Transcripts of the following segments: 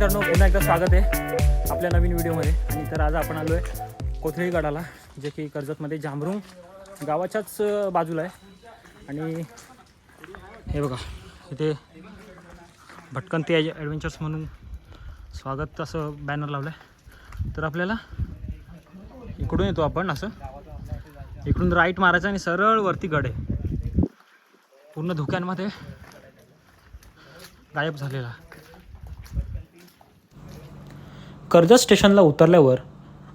मित्रांनो पुन्हा एकदा स्वागत आहे आपल्या नवीन व्हिडिओमध्ये. आणि तर आज आपण आलो आहे कोथळी गडाला जे की कर्जतमध्ये जांभरुंग गावाच्याच बाजूला आहे. आणि हे बघा इथे भटकंती ॲडव्हेंचर्स म्हणून स्वागत असं बॅनर लावलं आहे तर आपल्याला इकडून येतो आपण असं. इकडून राईट मारायचं आणि सरळ वरती गड आहे. पूर्ण धुक्यांमध्ये गायब झालेला. कर्जत स्टेशनला उतरल्यावर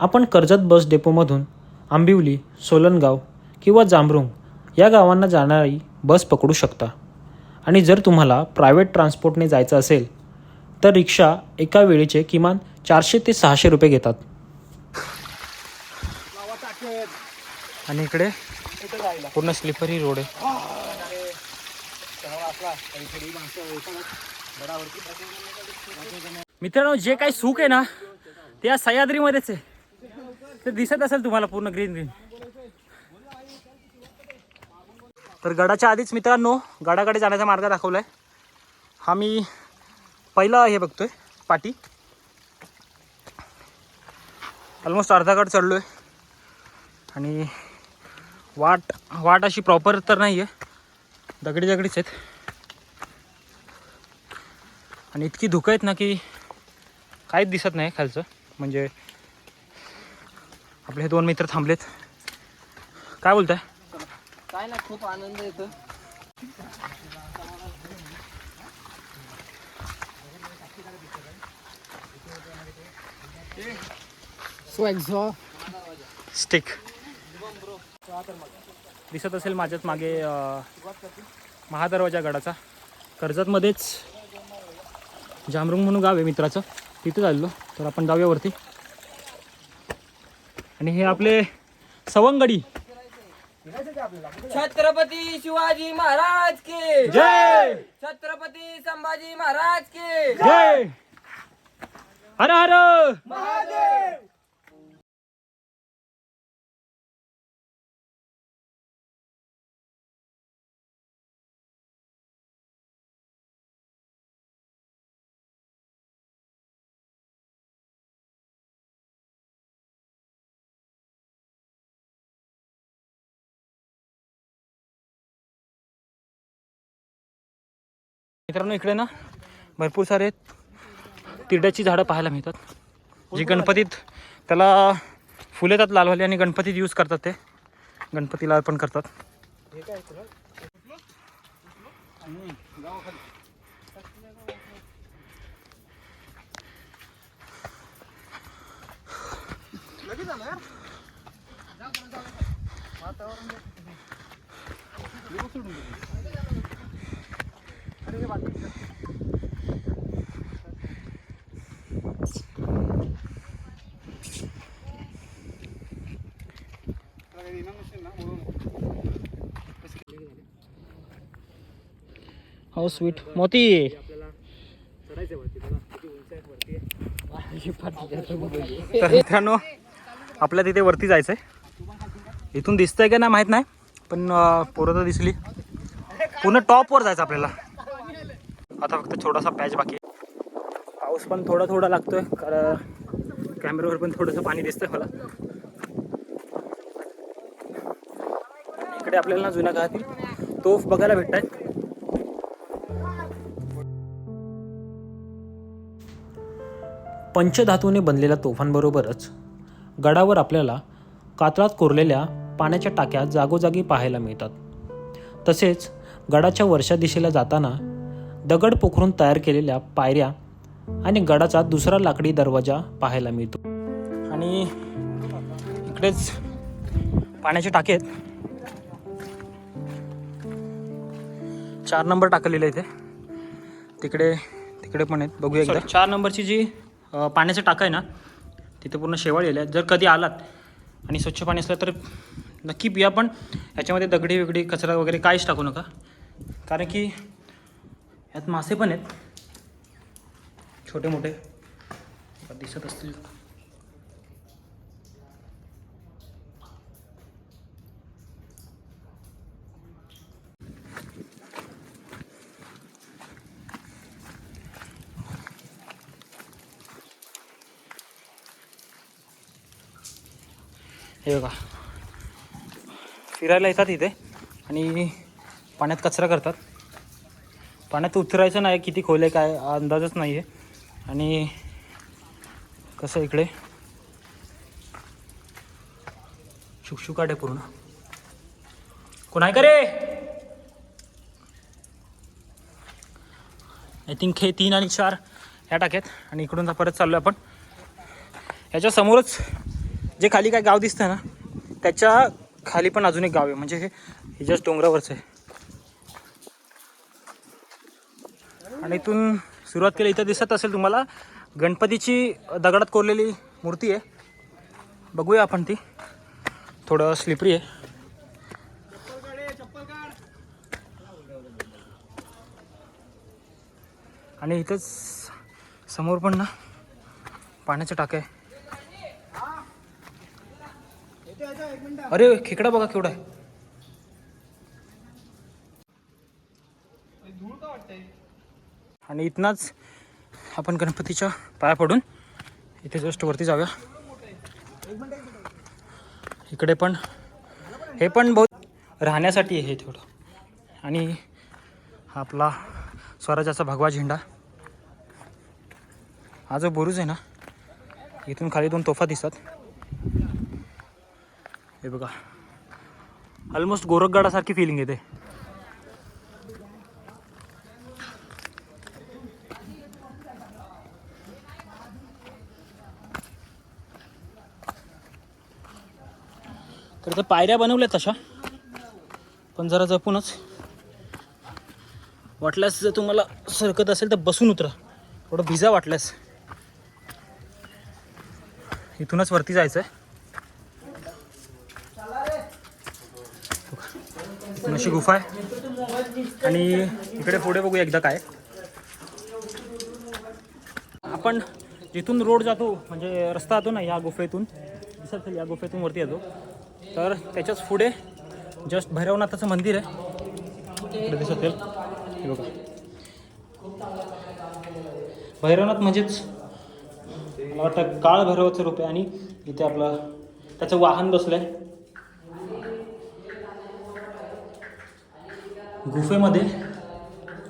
आपण कर्जत बस डेपोमधून आंबिवली सोलनगाव किंवा जांभरुंग या गावांना जाणारी बस पकडू शकता. आणि जर तुम्हाला प्रायव्हेट ट्रान्सपोर्टने जायचं असेल तर रिक्षा एका वेळेचे किमान चारशे ते सहाशे रुपये घेतात. आणि इकडे पूर्ण स्लिपरी रोड आहे. मित्रांनो जे काही सुख आहे ना ते या सह्याद्रीमध्येच आहे. ते दिसत असेल तुम्हाला पूर्ण ग्रीन ग्रीन तर गडाच्या आधीच मित्रांनो गडाकडे जाण्याचा मार्ग दाखवलाय. हा मी पहिला हे बघतोय पाटी. ऑलमोस्ट अर्धा गड चढलो आहे आणि वाट वाट अशी प्रॉपर तर नाही आहे दगडी दगडीच आहेत. आणि इतकी धुकं आहेत ना की काहीच दिसत नाही खालचं. म्हणजे आपले हे दोन मित्र थांबलेत. काय बोलताय? काय ना खूप आनंद येतो स्वॅक्झॉ स्टिक दिसत असेल माझ्याच मागे महादरवाजा गडाचा. कर्जतमध्येच जामरुंग म्हणून गाव आहे मित्राचं. तिथे चाललो. तर आपण जाऊया वरती. आणि हे आपले सवंगडी. छत्रपती शिवाजी महाराज के. जय. छत्रपती संभाजी महाराज के. जय. हर हर. मित्रांनो इकडे ना भरपूर सारे तिरड्याची झाडं पाहायला मिळतात. जी गणपतीत त्याला फुले येतात लालवाली आणि गणपतीत यूज करतात ते. गणपतीला अर्पण करतात. हो स्वीट मोती. तर मित्रांनो आपल्या तिथे वरती जायचं आहे इथून दिसतंय का नाही माहीत नाही पण पोरं तर दिसली. पूर्ण टॉपवर जायचं आपल्याला. आता फक्त छोटासा पॅच बाकी आहे. पाऊस पण थोडा थोडा लागतोय कारण कॅमेऱ्यावर पण थोडंसं पाणी दिसतंय मला. इकडे आपल्याला ना जुन्या काळातील तोफ बघायला भेटत आहेत पंचधातूने बनलेल्या तोफांबरोबरच गडावर आपल्याला कातळात कोरलेल्या पाण्याच्या टाक्या जागोजागी पाहायला मिळतात. तसेच गडाच्या वर्षा दिशेला जाताना दगड पोखरून तयार केलेल्या पायऱ्या आणि गडाचा दुसरा लाकडी दरवाजा पाहायला मिळतो. आणि इकडेच पाण्याचे टाके आहेत. चार नंबर टाकलेले इथे. तिकडे तिकडे पण आहेत. बघूया एकदा. चार नंबरची जी पाण्याचं टाका आहे ना तिथे पूर्ण शेवाळलेलं आहे जर कधी आलात आणि स्वच्छ पाणी असलं तर नक्की पिया पण ह्याच्यामध्ये दगडी वेगडी कचरा वगैरे काहीच टाकू नका. कारण की ह्यात मासे पण आहेत. छोटे मोठे. दिसत असतील. हे बघा. फिरायला येतात इथे आणि पाण्यात कचरा करतात. पाण्यात उतरायचं नाही किती खोल आहे काय अंदाजच नाही आहे आणि कसं इकडे? शुकशुकाट आहे पूर्ण. कोण आहे का रे? आय थिंक हे तीन आणि चार ह्या टाक्यात. आणि इकडून परत चाललो आपण. ह्याच्या समोरच जे खाली काय गाव दिसतं ना त्याच्याखाली पण अजून एक गाव आहे. म्हणजे हे जस्ट डोंगरावरचं आहे. आणि इथून सुरुवात केली. इथं दिसत असेल तुम्हाला गणपतीची दगडात कोरलेली मूर्ती आहे. बघूया आपण ती. थोडं स्लिपरी आहे. आणि इथंच समोर पण ना पाण्याचं टाक आहे. अरे खेकडा बघा केवढा आहे. आणि इथनंच आपण गणपतीच्या पाया पडून इथे जस्ट वरती जाऊया. इकडे पण हे पण बहुत राहण्यासाठी आहे हे थोडं आणि हा आपला स्वराज्याचा भगवा झेंडा. हा जो बुरुज आहे ना इथून खाली दोन तोफा दिसतात. हे बघा. ऑलमोस्ट गोरखगडासारखी फिलिंग येते. तर त्या पायऱ्या बनवल्या तशा. पण जरा जपूनच. वाटल्यास जर तुम्हाला सरकत असेल तर बसून उतरा. थोडं भिजा वाटल्यास. इथूनच वरती जायचं आहे अशी गुफा आहे. आणि इकडे पुढे बघू एकदा काय. आपण जिथून रोड जातो म्हणजे रस्ता जातो ना या गुफेतून दिसत या गुफेतून वरती येतो. तर त्याच्याच पुढे जस्ट भैरवनाथाचं मंदिर आहे. दिसत असेल हे बघा. भैरवनाथ म्हणजेच मला वाटतं काळ भैरवाचं रूप आहे आणि इथे आपलं त्याचं वाहन बसलं आहे गुफेमध्ये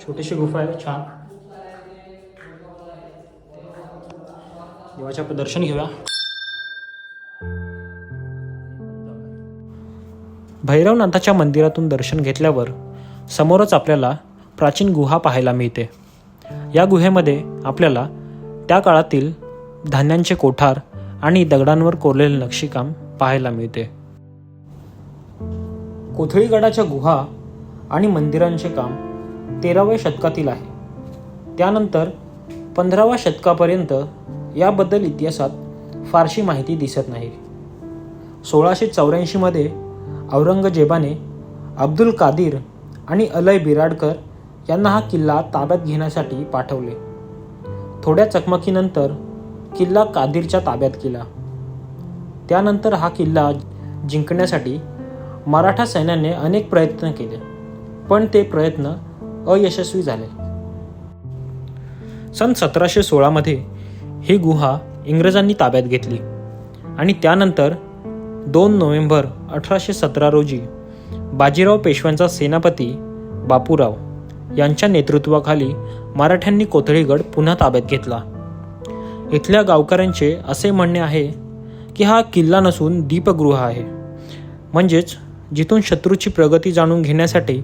छोटीशी गुफा आहे छान. देवाच्या आपण दर्शन घेऊया. भैरवनाथाच्या मंदिरातून दर्शन घेतल्यावर समोरच आपल्याला प्राचीन गुहा पाहायला मिळते. या गुहेमध्ये आपल्याला त्या काळातील धान्यांचे कोठार आणि दगडांवर कोरलेले नक्षीकाम पाहायला मिळते. कोथळीगडाच्या गुहा आणि मंदिरांचे काम तेराव्या शतकातील आहे. त्यानंतर पंधराव्या शतकापर्यंत याबद्दल इतिहासात फारशी माहिती दिसत नाही. सोळाशे चौऱ्याऐंशीमध्ये औरंगजेबाने अब्दुल कादिर आणि अलय बिराडकर यांना हा किल्ला ताब्यात घेण्यासाठी पाठवले. थोड्या चकमकीनंतर किल्ला कादिरच्या ताब्यात केला त्यानंतर हा किल्ला जिंकण्यासाठी मराठा सैन्याने अनेक प्रयत्न केले पण ते प्रयत्न अयशस्वी झाले. सन सतराशे सोळामध्ये ही गुहा इंग्रजांनी ताब्यात घेतली आणि त्यानंतर दोन नोव्हेंबर अठराशे सतरा रोजी बाजीराव पेशव्यांचा सेनापती बापूराव यांच्या नेतृत्वाखाली मराठ्यांनी कोथळीगड पुन्हा ताब्यात घेतला. इथल्या गावकऱ्यांचे असे म्हणणे आहे की हा किल्ला नसून दीपगृह आहे. म्हणजेच जिथून शत्रूची प्रगती जाणून घेण्यासाठी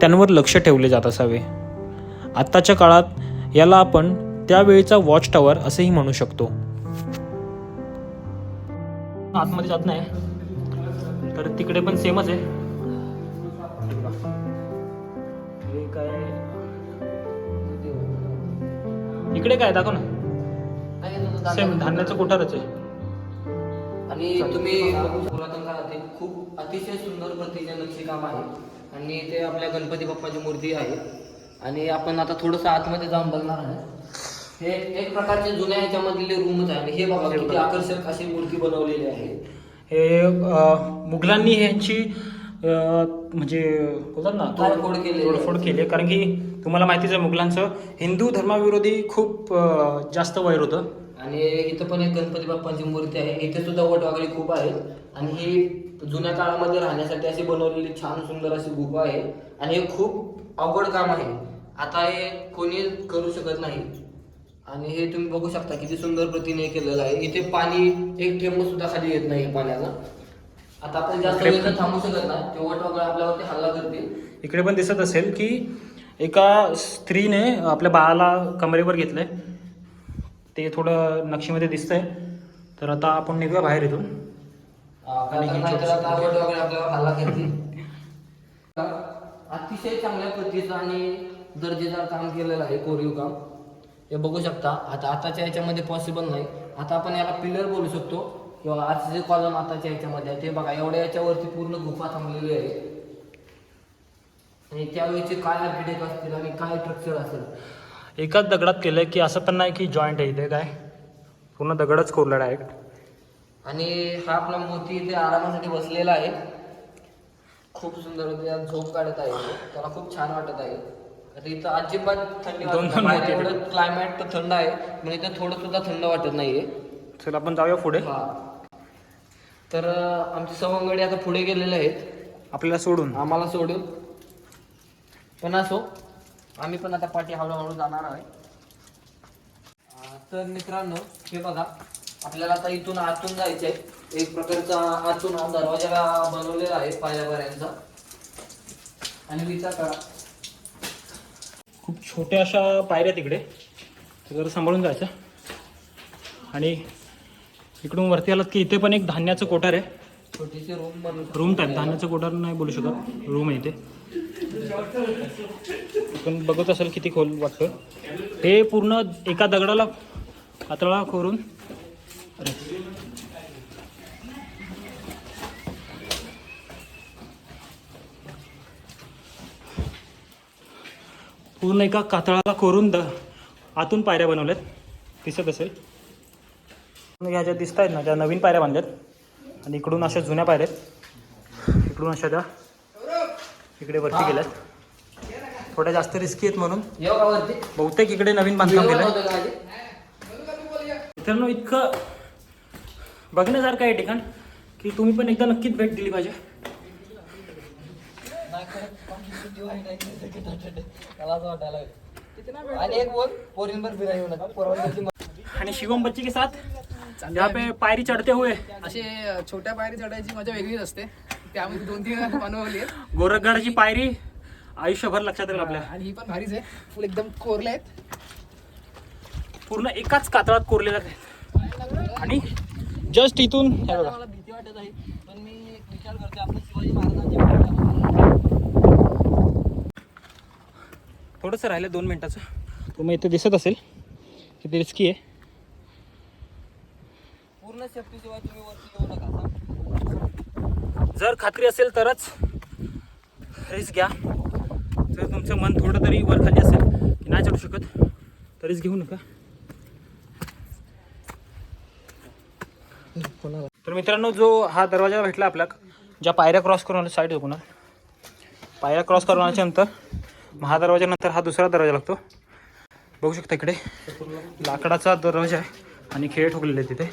त्यांवर लक्ष ठेवले जात असावे. आत्ताच्या काळात याला आपण त्यावेळीचा वॉच टॉवर असेही म्हणू शकतो. आतमध्ये जात नाही. तर तिकडे पण सेमच आहे. हे काय? इकडे काय दाखव ना. सेम धान्याचं कोठारच आहे. आणि तुम्ही पुरातन काळातील खूप अतिशय सुंदर प्रतीचे नक्षीकाम आहे. आणि ते आपल्या गणपती बाप्पाची मूर्ती आहे. आणि आपण आता थोडंसं आतमध्ये जाऊन बघणार आहे. हे एक प्रकारचे जुन्या ह्याच्यामधले रूमच आहे. हे बघा किती आकर्षक अशी मूर्ती बनवलेली आहे. हे अं, मुघलांनी ह्यांची अं, म्हणजे बोलतात ना तोडफोड आहे. तोडफोड केली. कारण की तुम्हाला माहितीच आहे मुघलांचं हिंदू धर्माविरोधी खूप अं, जास्त वैर होतं. आणि इथं पण एक गणपती बाप्पांची मूर्ती आहे. इथे सुद्धा वट वगैरे खूप आहेत. आणि ही जुन्या काळामध्ये राहण्यासाठी अशी बनवलेली छान सुंदर अशी गुफा आहे. आणि हे खूप अवघड काम आहे. आता हे कोणी करू शकत नाही. आणि हे तुम्ही बघू शकता किती सुंदर प्रतीने केलेलं आहे. इथे पाणी एक थेंब सुद्धा खाली येत नाही पाण्याचा आता आपण जास्त वेळ थांबू शकत नाही. ते वट वगैरे आपल्यावरती हल्ला करतील. इकडे पण दिसत असेल की एका स्त्रीने आपल्या बाळाला कमरेवर घेतलंय. ते थोडं नक्षीमध्ये दिसतंय. तर आता आपण निघूया बाहेर इथून. आणि नाहीतर आता वट वगैरे आपल्यावर हल्ला करतील. अतिशय चांगल्या प्रतीचं आणि दर्जेदार काम केलेलं आहे कोरीव काम. हे बघू शकता. आता आताच्या याच्यामध्ये पॉसिबल नाही. आता आपण याला पिलर बोलू शकतो. किंवा आजचे कॉलम आताच्या याच्यामध्ये आहे ते बघा. एवढ्या याच्यावरती पूर्ण गुफा थांबलेली आहे. आणि त्यावेळेचे काय आर्किटेक्ट असतील आणि काय स्ट्रक्चर असेल. एकाच दगडात केलंय की असं पण नाही की जॉईंट आहे इथे काय? पूर्ण दगडच कोरला डायरेक्ट आणि हा आपला मोती इथे आरामासाठी बसलेला आहे. खूप सुंदर झोप काढत आहे. त्याला खूप छान वाटत आहे. इथं अजिबात थंडी दोन एवढं क्लायमेट तर थंड आहे पण इथं थोडं सुद्धा थंड वाटत नाहीये. चल आपण जाऊया पुढे. हा. तर अं, आमचे सवंगडी आता पुढे गेलेले आहेत. आपल्याला सोडून. आम्हाला सोडून. पण असो आम्ही पण आता पाठी हळूहळू जाणार आहे. अं, तर मित्रांनो हे बघा आपल्याला आता इथून आतून जायचंय. एक प्रकारचा आतून हा दरवाजा बनवलेला आहे पायऱ्यापर्यंतचा आणि विचार करा. खूप छोट्या अशा पायऱ्या तिकडे. तर जरा सांभाळून जायचं. आणि इकडून वरती आलात की इथे पण एक धान्याचं कोठार आहे. छोटीशी रूम रूम टाईप धान्याचं कोठार नाही बोलू शकत. रूम आहे इथे. पण बघत असेल किती खोल वाटतं हे पूर्ण एका दगडाला कातळा करून पूर्ण एका कातळाला कोरून द आतून पायऱ्या बनवल्यात. दिसत असेल. ह्या ज्या दिसत आहेत ना त्या नवीन पायऱ्या बांधल्यात आणि इकडून अशा जुन्या पायऱ्या आहेत. इकडून अशा त्या इकडे वरती गेल्यात. थोड्या जास्त रिस्की आहेत म्हणून. बहुतेक इकडे नवीन बांधकाम Video केलंय. बनवतो का माझी? मित्रांनो इतकं बघण्यासारखं आहे ठिकाण की तुम्ही पण एकदा नक्कीच भेट दिली पाहिजे. मला असं वाटायला लागलं. आणि एक बोल पोरींवर फिरायला येऊ नका. पोरांवरती आणि शिवम बच्ची के साथ यहाँ पे पायरी चढते हुए. असे छोट्या पायरी चढायची मजा वेगळीच असते. त्यामध्ये दोन तीन बनवली आहेत. गोरखगडाची पायरी आयुष्यभर लक्षात राहील आपल्या. आणि ही पण भारीच आहे. फुल एकदम कोरले आहेत. पूर्ण एकाच कातळात कोरलेल्या आहेत. आणि जस्ट इथून हे बघा. मला भीती वाटत आहे पण मी एक विचार करते आपण शिवाजी महाराजांच्या थोडंसं राहिलं दोन मिनटाचं. तुम्ही इथे दिसत असेल किती रिस्की आहे. पूर्ण सेफ्टीशिवाय तुम्ही वरती येऊ नका. जर खात्री असेल तरच रिस्क घ्या. जर तुमचं मन थोडं तरी वर खाली असेल की नाही चढू शकत तर रिस्क घेऊ नका. तर मित्रांनो जो हा दरवाजा भेटला आपल्याला ज्या पायऱ्या क्रॉस करून साईड पुन्हा पायऱ्या क्रॉस करून आल्याच्यानंतर हा दरवाजानंतर हा दुसरा दरवाजा लागतो. बघू शकता इकडे. लाकडाचा दरवाजा आहे आणि खेळ ठोकलेले आहेत तिथे.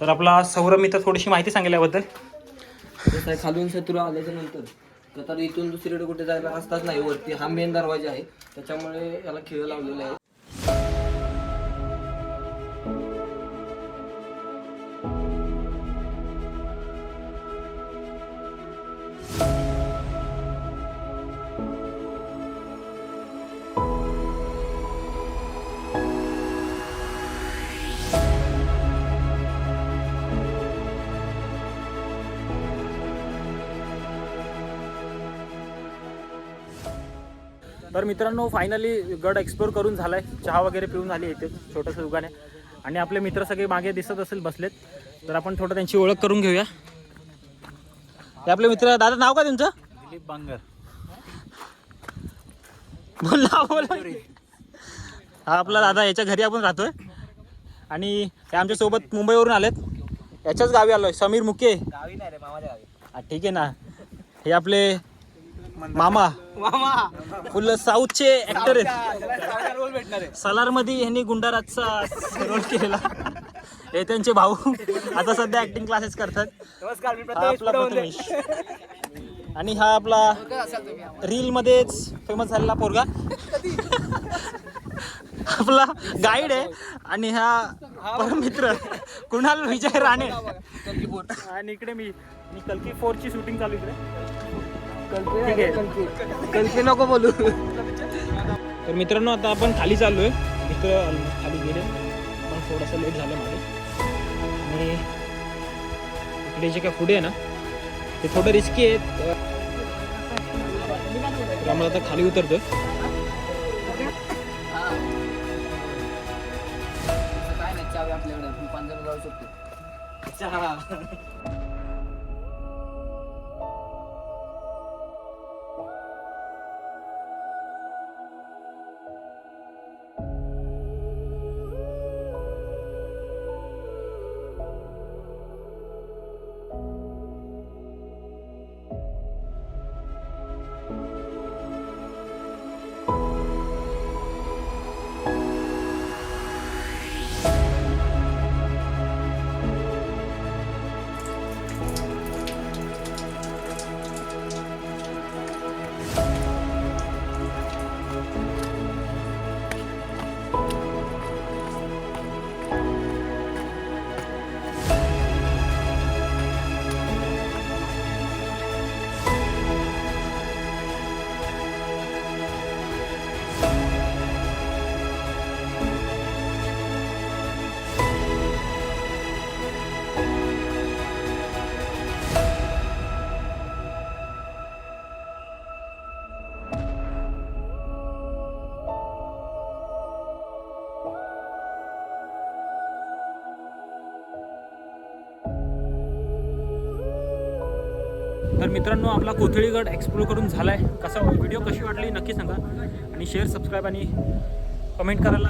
तर आपला सौरभ तर थोडीशी माहिती सांगितल्याबद्दल. कसं आहे खालून शत्रू आल्याच्यानंतर. तर इथून दुसरीकडे कुठे जायला रस्ताच नाही वरती हा मेन दरवाजा आहे. त्याच्यामुळे याला खेळ लावलेला आहे. तर मित्रांनो फायनली गड एक्सप्लोर करून झालाय. चहा वगैरे पिऊन झाली इथे छोटंसं दुकान आहे. आणि आपले मित्र सगळे मागे दिसत असेल बसलेत. तर आपण थोडं त्यांची ओळख करून घेऊया. हे आपले मित्र दादा नाव काय तुमचं? दिलीप बांगर. बोल ना बोल. हा आपला दादा याच्या घरी आपण राहतोय. आणि हे आमच्यासोबत मुंबईवरून आलेत. याच्याच गावी आलोय. समीर मुके. गावी नाही रे मामाच्या गावी. हा, ठीक आहे ना. हे आपले मामा. फुल साऊथचे ऍक्टर आहेत. रोल भेटणार आहे. सलारमध्ये ह्यांनी गुंडाराजचा रोल केलेला. हे त्यांचे भाऊ. आता सध्या ऍक्टिंग क्लासेस करतात. नमस्कार मी हा आपला प्रथमेश. आणि हा आपला? रील मध्येच फेमस झालेला पोरगा. आपला गाईड आहे. आणि हा परमित्र कुणाल विजय राणे. आणि इकडे मी मी कल्की फोर ची शूटिंग चालू इकडे. ठीक आहे. कल्पी. नको बोलू. तर मित्रांनो आता आपण खाली चाललोय. मित्र almost खाली गेले. पण थोडंसं लेट झालं मागे. आणि इकडे जे काय पुढे आहे ना ते थोडं रिस्की आहे. तर आम्हाला आता खाली उतरतोय. काय नाही चावी आपल्याकडे. आपण जाऊ शकतो. तर मित्रांनो आपला कोथळीगड एक्सप्लोर करून झाला आहे कसा व्हिडिओ कशी वाटली नक्की सांगा. आणि शेअर सबस्क्राईब आणि कमेंट करायला